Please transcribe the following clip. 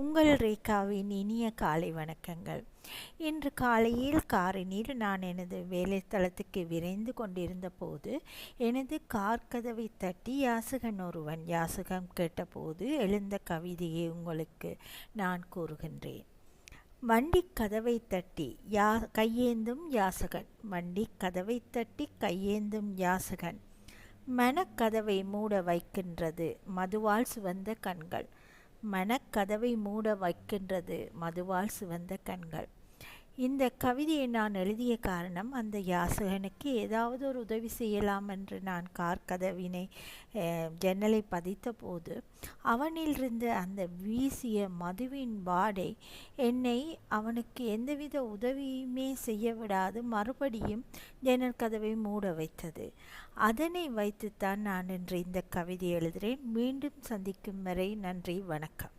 உங்கள் ரேகாவின் இனிய காலை வணக்கங்கள். இன்று காலையில் காரினில் நான் எனது வேலைத்தளத்துக்கு விரைந்து கொண்டிருந்த போது எனது கார் கதவை தட்டி யாசகன் ஒருவன் யாசகம் கேட்டபோது எழுந்த கவிதையை உங்களுக்கு நான் கூறுகின்றேன். வண்டி கதவை தட்டி யா கையேந்தும் யாசகன். வண்டி கதவை தட்டி கையேந்தும் யாசகன். மனக்கதவை மூட வைக்கின்றது. மதுவால் சுவந்த கண்கள். மனக்கதவை மூட வைக்கின்றது. மதுவால் சிவந்த கண்கள். இந்த கவிதையை நான் எழுதிய காரணம் அந்த யாசகனுக்கு ஏதாவது ஒரு உதவி செய்யலாம் என்று நான் கார் கதவினை ஜன்னலை பதித்த போது அவனிலிருந்து அந்த வீசிய மதுவின் வாடை என்னை அவனுக்கு எந்தவித உதவியுமே செய்ய விடாது மறுபடியும் ஜன்னல் கதவை மூட வைத்தது. அதனை வைத்துத்தான் நான் இன்று இந்த கவிதை எழுதுகிறேன் மீண்டும் சந்திக்கும் வரை நன்றி வணக்கம்.